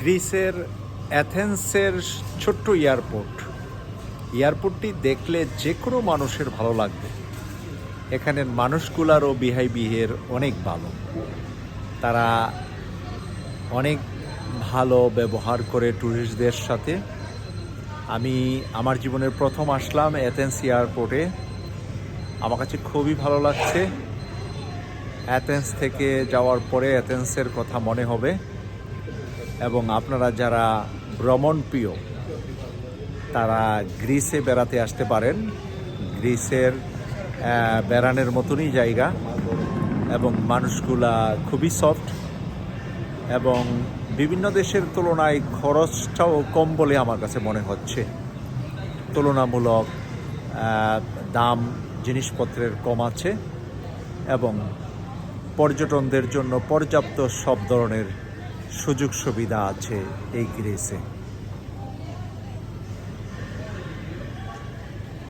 গ্রিসের অ্যাথেন্সের ছোট্ট এয়ারপোর্ট। এয়ারপোর্টটি দেখলে যে কোনো মানুষের ভালো লাগবে। এখানের মানুষগুলারও বিহেভিয়ার অনেক ভালো। তারা অনেক ভালো ব্যবহার করে ট্যুরিস্টদের সাথে। আমি আমার জীবনের প্রথম আসলাম অ্যাথেন্স এয়ারপোর্টে। আমার কাছে খুবই ভালো লাগছে। অ্যাথেন্স থেকে যাওয়ার পরে অ্যাথেন্সের কথা মনে হবে। এবং আপনারা যারা ভ্রমণ প্রিয়, তারা গ্রিসে বেড়াতে আসতে পারেন। গ্রিসের বেড়ানোর মতনই জায়গা এবং মানুষগুলা খুবই সফট এবং বিভিন্ন দেশের তুলনায় খরচটাও কম বলে আমার কাছে মনে হচ্ছে। তুলনামূলক দাম জিনিসপত্রের কম আছে এবং পর্যটনদের জন্য পর্যাপ্ত সব ধরনের সুযোগ সুবিধা আছে এই গ্রিসে।